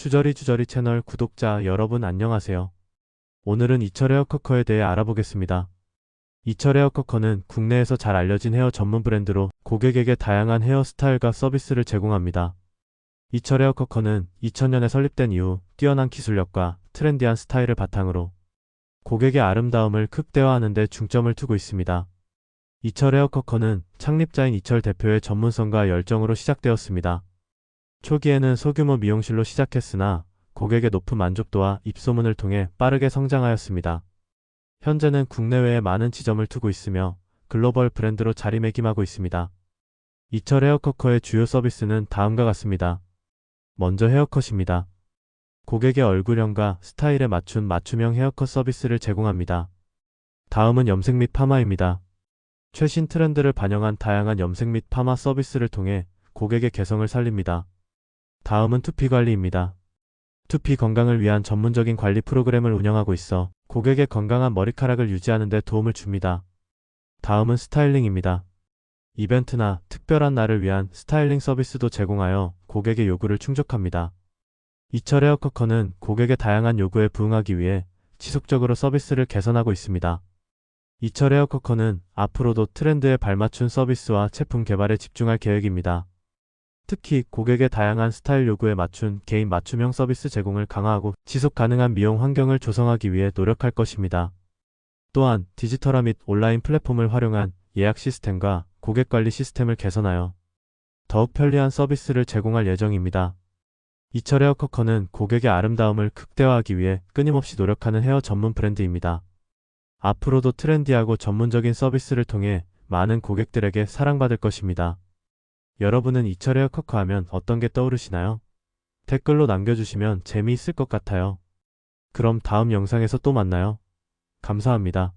주저리 주저리 채널 구독자 여러분 안녕하세요. 오늘은 이철 헤어커커에 대해 알아보겠습니다. 이철 헤어커커는 국내에서 잘 알려진 헤어 전문 브랜드로 고객에게 다양한 헤어스타일과 서비스를 제공합니다. 이철 헤어커커는 2000년에 설립된 이후 뛰어난 기술력과 트렌디한 스타일을 바탕으로 고객의 아름다움을 극대화하는 데 중점을 두고 있습니다. 이철 헤어커커는 창립자인 이철 대표의 전문성과 열정으로 시작되었습니다. 초기에는 소규모 미용실로 시작했으나 고객의 높은 만족도와 입소문을 통해 빠르게 성장하였습니다. 현재는 국내외에 많은 지점을 두고 있으며 글로벌 브랜드로 자리매김하고 있습니다. 이철 헤어커커의 주요 서비스는 다음과 같습니다. 먼저 헤어컷입니다. 고객의 얼굴형과 스타일에 맞춘 맞춤형 헤어컷 서비스를 제공합니다. 다음은 염색 및 파마입니다. 최신 트렌드를 반영한 다양한 염색 및 파마 서비스를 통해 고객의 개성을 살립니다. 다음은 투피 관리입니다. 투피 건강을 위한 전문적인 관리 프로그램을 운영하고 있어 고객의 건강한 머리카락을 유지하는 데 도움을 줍니다. 다음은 스타일링입니다. 이벤트나 특별한 날을 위한 스타일링 서비스도 제공하여 고객의 요구를 충족합니다. 이철 헤어커커는 고객의 다양한 요구에 부응하기 위해 지속적으로 서비스를 개선하고 있습니다. 이철 헤어커커는 앞으로도 트렌드에 발맞춘 서비스와 제품 개발에 집중할 계획입니다. 특히 고객의 다양한 스타일 요구에 맞춘 개인 맞춤형 서비스 제공을 강화하고 지속 가능한 미용 환경을 조성하기 위해 노력할 것입니다. 또한 디지털화 및 온라인 플랫폼을 활용한 예약 시스템과 고객 관리 시스템을 개선하여 더욱 편리한 서비스를 제공할 예정입니다. 이철 헤어커커는 고객의 아름다움을 극대화하기 위해 끊임없이 노력하는 헤어 전문 브랜드입니다. 앞으로도 트렌디하고 전문적인 서비스를 통해 많은 고객들에게 사랑받을 것입니다. 여러분은 이철 헤어커커 하면 어떤 게 떠오르시나요? 댓글로 남겨주시면 재미있을 것 같아요. 그럼 다음 영상에서 또 만나요. 감사합니다.